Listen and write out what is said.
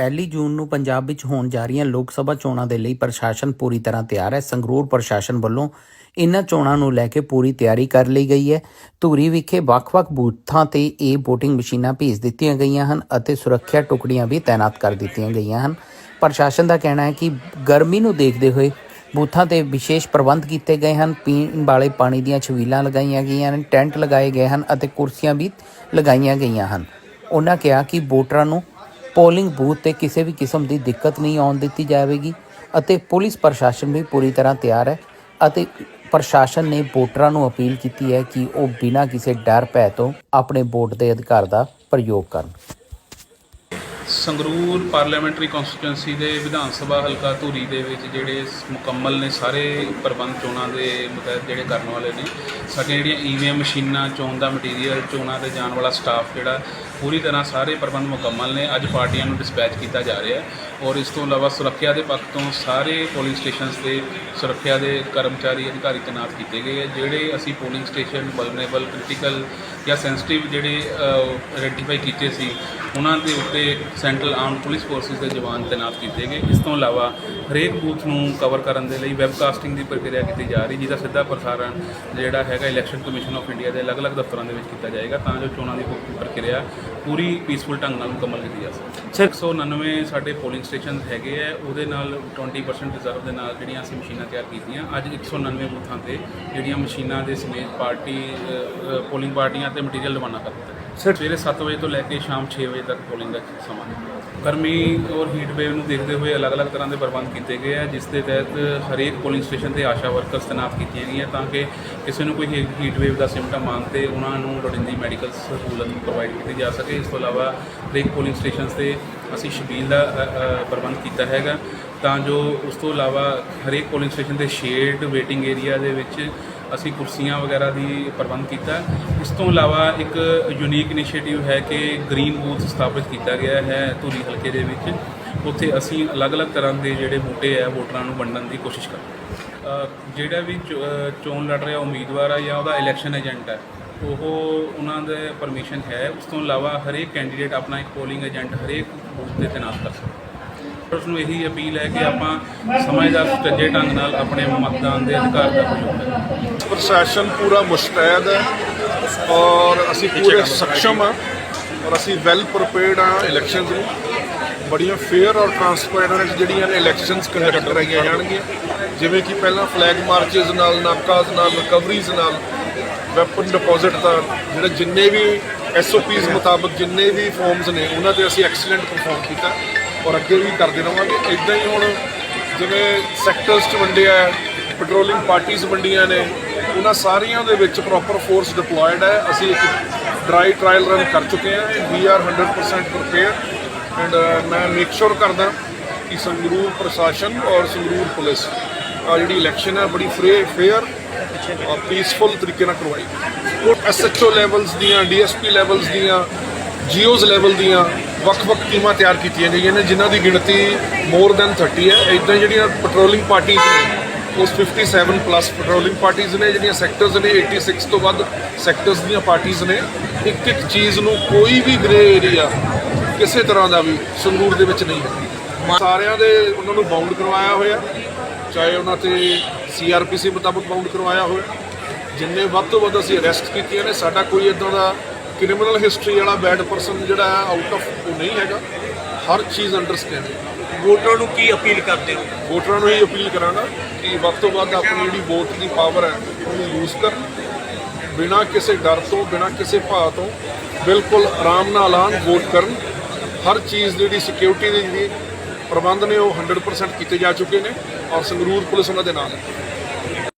ਪਹਿਲੀ ਜੂਨ ਨੂੰ ਪੰਜਾਬ ਵਿੱਚ ਹੋਣ ਜਾ ਰਹੀਆਂ ਲੋਕ ਸਭਾ ਚੋਣਾਂ ਦੇ ਲਈ ਪ੍ਰਸ਼ਾਸਨ ਪੂਰੀ ਤਰ੍ਹਾਂ ਤਿਆਰ ਹੈ। ਸੰਗਰੂਰ ਪ੍ਰਸ਼ਾਸਨ ਵੱਲੋਂ ਇਨ੍ਹਾਂ ਚੋਣਾਂ ਨੂੰ ਲੈ ਕੇ ਪੂਰੀ ਤਿਆਰੀ ਕਰ ਲਈ ਗਈ ਹੈ। ਧੂਰੀ ਵਿਖੇ ਵੱਖ-ਵੱਖ ਬੂਥਾਂ ਤੇ ਇਹ VOTING ਮਸ਼ੀਨਾਂ ਭੇਜ ਦਿੱਤੀਆਂ ਗਈਆਂ ਹਨ ਅਤੇ ਸੁਰੱਖਿਆ ਟੁਕੜੀਆਂ ਵੀ ਤਾਇਨਾਤ ਕਰ ਦਿੱਤੀਆਂ ਗਈਆਂ ਹਨ। ਪ੍ਰਸ਼ਾਸਨ ਦਾ ਕਹਿਣਾ ਹੈ ਕਿ ਗਰਮੀ ਨੂੰ ਦੇਖਦੇ ਹੋਏ ਬੂਥਾਂ ਤੇ ਵਿਸ਼ੇਸ਼ ਪ੍ਰਬੰਧ ਕੀਤੇ ਗਏ ਹਨ। ਪੀਣ ਵਾਲੇ ਪਾਣੀ ਦੀਆਂ ਛਬੀਲਾਂ ਲਗਾਈਆਂ ਗਈਆਂ ਹਨ, ਟੈਂਟ ਲਗਾਏ ਗਏ ਹਨ ਅਤੇ ਕੁਰਸੀਆਂ ਵੀ ਲਗਾਈਆਂ ਗਈਆਂ ਹਨ। ਉਹਨਾਂ ਕਿਹਾ ਕਿ ਵੋਟਰਾਂ ਨੂੰ ਪੋਲਿੰਗ ਬੂਥ ਤੇ ਕਿਸੇ ਵੀ ਕਿਸਮ ਦੀ ਦਿੱਕਤ ਨਹੀਂ ਆਉਣ ਦਿੱਤੀ ਜਾਵੇਗੀ ਅਤੇ ਪੁਲਿਸ ਪ੍ਰਸ਼ਾਸਨ ਵੀ ਪੂਰੀ ਤਰ੍ਹਾਂ ਤਿਆਰ ਹੈ ਅਤੇ ਪ੍ਰਸ਼ਾਸਨ ਨੇ ਵੋਟਰਾਂ ਨੂੰ ਅਪੀਲ ਕੀਤੀ ਹੈ ਕਿ ਉਹ ਬਿਨਾਂ ਕਿਸੇ ਡਰ ਭੈ ਤੋਂ ਆਪਣੇ ਵੋਟ ਦੇ ਅਧਿਕਾਰ ਦਾ ਪ੍ਰਯੋਗ ਕਰਨ। ਸੰਗਰੂਰ ਪਾਰਲੀਮੈਂਟਰੀ ਕਨਸਟੀਟੁਐਂਸੀ ਦੇ ਵਿਧਾਨ ਸਭਾ ਹਲਕਾ ਧੂਰੀ ਦੇ ਵਿੱਚ ਜਿਹੜੇ ਮੁਕੰਮਲ ਨੇ ਸਾਰੇ ਪ੍ਰਬੰਧ ਚੋਣਾਂ ਦੇ ਮੁਤਹਿਤ ਜਿਹੜੇ ਕਰਨ ਵਾਲੇ ਨੇ, ਸਾਡੀਆਂ ਜਿਹੜੀਆਂ ਈਵੀਐਮ ਮਸ਼ੀਨਾਂ, ਚੋਣ ਦਾ ਮਟੀਰੀਅਲ, ਚੋਣਾਂ 'ਤੇ ਜਾਣ ਵਾਲਾ ਸਟਾਫ ਜਿਹੜਾ, ਪੂਰੀ ਤਰ੍ਹਾਂ ਸਾਰੇ ਪ੍ਰਬੰਧ ਮੁਕੰਮਲ ਨੇ, ਅੱਜ ਪਾਰਟੀਆਂ ਨੂੰ ਡਿਸਪੈਚ ਕੀਤਾ ਜਾ ਰਿਹਾ ਔਰ ਇਸ ਤੋਂ ਇਲਾਵਾ ਸੁਰੱਖਿਆ ਦੇ ਪੱਖ ਤੋਂ ਸਾਰੇ ਪੋਲਿੰਗ ਸਟੇਸ਼ਨਸ ਤੇ ਸੁਰੱਖਿਆ ਦੇ ਕਰਮਚਾਰੀ ਅਧਿਕਾਰੀ ਤੈਨਾਤ ਕੀਤੇ ਗਏ ਹੈ, ਜਿਹੜੇ ਅਸੀਂ ਪੋਲਿੰਗ ਸਟੇਸ਼ਨ ਵਲਨਰੇਬਲ ਕ੍ਰਿਟੀਕਲ ਜਾਂ ਸੈਂਸਿਟਿਵ ਜਿਹੜੇ ਆਇਡੈਂਟੀਫਾਈ ਕੀਤੇ ਸੀ, ਉਹਨਾਂ ਦੇ ਉੱਤੇ ਸੈਂਟਰਲ ਆਰਮ ਪੁਲਿਸ ਫੋਰਸਿਸ ਦੇ ਜਵਾਨ ਤੈਨਾਤ ਕੀਤੇ ਗਏ। ਇਸ ਤੋਂ ਇਲਾਵਾ ਹਰੇਕ ਬੂਥ ਨੂੰ ਕਵਰ ਕਰਨ ਦੇ ਲਈ ਵੈਬਕਾਸਟਿੰਗ ਦੀ ਪ੍ਰਕਿਰਿਆ ਕੀਤੀ ਜਾ ਰਹੀ ਜਿਹਦਾ ਸਿੱਧਾ ਪ੍ਰਸਾਰਣ ਜਿਹੜਾ ਹੈਗਾ ਇਲੈਕਸ਼ਨ ਕਮਿਸ਼ਨ ਆਫ ਇੰਡੀਆ ਦੇ ਅਲੱਗ-ਅਲੱਗ ਦਫ਼ਤਰਾਂ ਦੇ ਵਿੱਚ ਕੀਤਾ ਜਾਏਗਾ ਤਾਂ ਜੋ ਚੋਣਾਂ ਦੀ ਪ੍ਰਕਿਰਿਆ ਪੂਰੀ ਪੀਸਫੁਲ ਢੰਗ ਨਾਲ ਮੁਕੰਮਲ ਕੀਤੀ ਜਾ ਸਕੇ। ਸਰ 199 ਸਾਡੇ ਪੋਲਿੰਗ ਸਟੇਸ਼ਨ ਹੈਗੇ ਆ ਉਹਦੇ ਨਾਲ 20% ਰਿਜ਼ਰਵ ਦੇ ਨਾਲ ਜਿਹੜੀਆਂ ਅਸੀਂ ਮਸ਼ੀਨਾਂ ਤਿਆਰ ਕੀਤੀਆਂ ਅੱਜ 199 ਬੂਥਾਂ ਤੇ ਜਿਹੜੀਆਂ ਮਸ਼ੀਨਾਂ ਦੇ ਸਮੇਤ ਪਾਰਟੀ ਪੋਲਿੰਗ ਪਾਰਟੀਆਂ ਤੇ ਮਟੀਰੀਅਲ ਰਵਾਨਾ ਕਰ ਦਿੱਤਾ ਸਰ। ਸਵੇਰੇ 7 ਵਜੇ ਤੋਂ ਲੈ ਕੇ ਸ਼ਾਮ 6 ਵਜੇ ਤੱਕ ਪੋਲਿੰਗ ਦਾ ਸਮਾਂ ਹੈ। ਗਰਮੀ ਔਰ ਹੀਟ ਵੇਵ ਨੂੰ ਦੇਖਦੇ ਹੋਏ ਅਲੱਗ-ਅਲੱਗ ਤਰ੍ਹਾਂ ਦੇ ਪ੍ਰਬੰਧ ਕੀਤੇ ਗਏ ਆ, ਜਿਸ ਦੇ ਤਹਿਤ ਹਰੇਕ ਪੋਲਿੰਗ ਸਟੇਸ਼ਨ ਤੇ ਆਸ਼ਾ ਵਰਕਰਸ ਤੈਨਾਤ ਕੀਤੀਆਂ ਗਈਆਂ ਤਾਂ ਕਿ ਕਿਸੇ ਨੂੰ ਕੋਈ ਹੀਟ ਵੇਵ ਦਾ ਸਿੰਪਟਮ ਆਉਣ ਤੇ ਉਹਨਾਂ ਨੂੰ ਲੋੜੀਂਦੀ ਮੈਡੀਕਲ ਸਹੂਲਤ ਪ੍ਰੋਵਾਈਡ ਕੀਤੀ ਜਾ ਸਕੇ। ਇਸ ਤੋਂ ਇਲਾਵਾ ਹਰੇਕ ਪੋਲਿੰਗ ਸਟੇਸ਼ਨਸ ਤੇ ਅਸੀਂ ਸ਼ਬੀਲ ਦਾ ਪ੍ਰਬੰਧ ਕੀਤਾ ਹੈਗਾ। ਤਾਂ ਜੋ ਉਸ ਤੋਂ ਇਲਾਵਾ ਹਰੇਕ ਪੋਲਿੰਗ ਸਟੇਸ਼ਨ ਤੇ ਸ਼ੇਡ ਵੇਟਿੰਗ ਏਰੀਆ ਦੇ ਵਿੱਚ ਅਸੀਂ ਕੁਰਸੀਆਂ ਵਗੈਰਾ ਦੀ ਪ੍ਰਬੰਧ ਕੀਤਾ। ਇਸ ਤੋਂ ਇਲਾਵਾ ਇੱਕ ਯੂਨੀਕ ਇਨੀਸ਼ੀਏਟਿਵ ਹੈ ਕਿ ਗ੍ਰੀਨ ਬੂਥ ਸਥਾਪਿਤ ਕੀਤਾ ਗਿਆ ਹੈ ਧੂਰੀ ਹਲਕੇ ਦੇ ਵਿੱਚ। ਉੱਥੇ ਅਸੀਂ ਅਲੱਗ-ਅਲੱਗ ਤਰ੍ਹਾਂ ਦੇ ਜਿਹੜੇ ਬੂਟੇ ਆ, ਵੋਟਰਾਂ ਨੂੰ ਵੰਡਣ ਦੀ ਕੋਸ਼ਿਸ਼ ਕਰਦੇ ਜਿਹੜਾ ਵੀ ਚੋ- ਚੋਣ ਲੜ ਰਿਹਾ ਉਮੀਦਵਾਰ ਆ ਜਾਂ ਉਹਦਾ ਇਲੈਕਸ਼ਨ ਏਜੰਟ ਹੈ ਉਹ ਉਹਨਾਂ ਦੇ ਪਰਮਿਸ਼ਨ ਹੈ। ਉਸ ਤੋਂ ਇਲਾਵਾ ਹਰੇਕ ਕੈਂਡੀਡੇਟ ਆਪਣਾ ਇੱਕ ਪੋਲਿੰਗ ਏਜੰਟ ਹਰੇਕ ਬੂਥ ਤੇ ਤੈਨਾਤ ਕਰ ਸਕਦਾ। ਉਸ ਨੂੰ ਇਹੀ ਅਪੀਲ ਹੈ ਕਿ ਆਪਾਂ ਸਮਝਦਾਰ ਸੁਚੱਜੇ ਢੰਗ ਨਾਲ ਆਪਣੇ ਮਤਦਾਨ ਦੇ ਅਧਿਕਾਰ ਦਾ ਪ੍ਰਯੋਗ ਕਰੀਏ। ਪ੍ਰਸ਼ਾਸਨ ਪੂਰਾ ਮੁਸ਼ਤੈਦ ਹੈ ਔਰ ਅਸੀਂ ਪੂਰੇ ਸક્ષਮ ਹਾਂ ਔਰ ਅਸੀਂ ਵੈਲ ਪ੍ਰੀਪੇਅਰਡ ਹਾਂ ਇਲੈਕਸ਼ਨਸ ਨੂੰ। ਬੜੀਆਂ ਫੇਅਰ ਔਰ ਟਰਾਂਸਪੇਰੈਂਟ ਜਿਹੜੀਆਂ ਨੇ ਇਲੈਕਸ਼ਨਸ ਕੰਡਕਟ ਕਰਾਈਆਂ ਜਾਣਗੀਆਂ। ਜਿਵੇਂ ਕਿ ਪਹਿਲਾਂ ਫਲੈਗ ਮਾਰਚਸ ਨਾਲ ਨਾਕਾਜ਼ ਨਾਲ ਰਿਕਵਰੀਜ਼ ਨਾਲ ਵੈਪਨ ਡਿਪੋਜ਼ਿਟ ਦਾ ਜਿਹੜੇ ਜਿੰਨੇ ਵੀ ਐਸਓਪੀਜ਼ ਮੁਤਾਬਕ ਜਿੰਨੇ ਵੀ ਫਾਰਮਸ ਨੇ ਉਹਨਾਂ ਤੇ ਅਸੀਂ ਐਕਸਲੈਂਟ ਪਰਫਾਰਮ ਕੀਤਾ। ਔਰ ਅੱਗੇ ਵੀ ਕਰਦੇ ਰਹਾਂਗੇ ਇਦਾਂ ਹੀ ਹੁਣ ਜਿਵੇਂ ਸੈਕਟਰਸ ਚ ਵੰਡਿਆ ਹੈ ਪੈਟਰੋਲਿੰਗ ਪਾਰਟੀਆਂ ਵੰਡੀਆਂ ਨੇ, ਉਹਨਾਂ ਸਾਰੀਆਂ ਦੇ ਵਿੱਚ ਪ੍ਰੋਪਰ ਫੋਰਸ ਡਿਪਲੋਇਡ ਹੈ। ਅਸੀਂ ਇੱਕ ਡਰਾਈ ਟ੍ਰਾਇਲ ਰਨ ਕਰ ਚੁੱਕੇ ਹਾਂ। ਵੀ ਆਰ 100% ਪ੍ਰਪੇਅਰ ਐਂਡ ਮੈਂ ਮੇਕ ਸ਼ੋਰ ਕਰਦਾ ਕਿ ਸੰਗਰੂਰ ਪ੍ਰਸ਼ਾਸਨ ਔਰ ਸੰਗਰੂਰ ਪੁਲਿਸ ਆ ਜਿਹੜੀ ਇਲੈਕਸ਼ਨ ਹੈ, ਬੜੀ ਫ੍ਰੀ ਫੇਅਰ ਔਰ ਪੀਸਫੁਲ ਤਰੀਕੇ ਨਾਲ ਕਰਵਾਈ। ਉਹ ਐਸਐਚਓ ਲੈਵਲਸ ਦੀਆਂ ਡੀਐਸਪੀ ਲੈਵਲਸ ਦੀਆਂ ਜੀਓਜ਼ ਲੈਵਲ ਦੀਆਂ ਵੱਖ-ਵੱਖ ਟੀਮਾਂ ਤਿਆਰ ਕੀਤੀਆਂ ਗਈਆਂ ਨੇ, ਜਿਨ੍ਹਾਂ ਦੀ ਗਿਣਤੀ ਮੋਰ ਦੈਨ 30 ਹੈ। ਇਦਾਂ ਜਿਹੜੀਆਂ ਪੈਟਰੋਲਿੰਗ ਪਾਰਟੀਆਂ ਨੇ, ਉਸ 57 ਪਲੱਸ ਪੈਟਰੋਲਿੰਗ ਪਾਰਟੀਆਂ ਨੇ, ਜਿਹੜੀਆਂ ਸੈਕਟਰਸ ਨੇ 86 ਤੋਂ ਵੱਧ ਸੈਕਟਰਸ ਦੀਆਂ ਪਾਰਟੀਆਂ ਨੇ। ਇੱਕ ਇੱਕ ਚੀਜ਼ ਨੂੰ ਕੋਈ ਵੀ ਗ੍ਰੇ ਏਰੀਆ ਕਿਸੇ ਤਰ੍ਹਾਂ ਦਾ ਵੀ ਸੰਗਰੂਰ ਦੇ ਵਿੱਚ ਨਹੀਂ ਹੈ। ਸਾਰਿਆਂ ਦੇ ਉਹਨਾਂ ਨੂੰ ਬਾਉਂਡ ਕਰਵਾਇਆ ਹੋਇਆ, ਚਾਹੇ ਉਹਨਾਂ ਤੇ ਸੀਆਰਪੀਸੀ ਮੁਤਾਬਕ ਬਾਉਂਡ ਕਰਵਾਇਆ ਹੋਇਆ। ਜਿੰਨੇ ਵੱਧ ਤੋਂ ਵੱਧ ਅਸੀਂ ਅਰੈਸਟ ਕੀਤੀਆਂ ਨੇ, ਸਾਡਾ ਕੋਈ ਇਦਾਂ ਦਾ ਕ੍ਰਿਮੀਨਲ ਹਿਸਟਰੀ ਵਾਲਾ ਬੈਡ ਪਰਸਨ ਜਿਹੜਾ ਹੈ ਆਊਟ ਆਫ ਉਹ ਨਹੀਂ ਹੈਗਾ। ਹਰ ਚੀਜ਼ ਅੰਡਰਸਟੈਂਡ ਵੋਟਰਾਂ ਨੂੰ ਕੀ ਅਪੀਲ ਕਰਦੇ ਹੋ? ਵੋਟਰਾਂ ਨੂੰ ਹੀ ਅਪੀਲ ਕਰਾਂਗਾ ਕਿ ਵੱਧ ਤੋਂ ਵੱਧ ਆਪਣੀ ਜਿਹੜੀ ਵੋਟ ਦੀ ਪਾਵਰ ਹੈ ਉਹਨੂੰ ਯੂਜ਼ ਕਰਨ। ਬਿਨਾਂ ਕਿਸੇ ਡਰ ਤੋਂ ਬਿਨਾਂ ਕਿਸੇ ਭਾਅ ਤੋਂ ਬਿਲਕੁਲ ਆਰਾਮ ਨਾਲ ਆਉਣ ਵੋਟ ਕਰਨ। ਹਰ ਚੀਜ਼ ਦੀ ਜਿਹੜੀ ਸਿਕਿਉਰਿਟੀ ਦੀ ਜਿਹੜੀ ਪ੍ਰਬੰਧ ਨੇ ਉਹ 100% ਕੀਤੇ ਜਾ ਚੁੱਕੇ ਨੇ ਔਰ ਸੰਗਰੂਰ ਪੁਲਿਸ ਉਹਨਾਂ ਦੇ ਨਾਲ ਹੈ।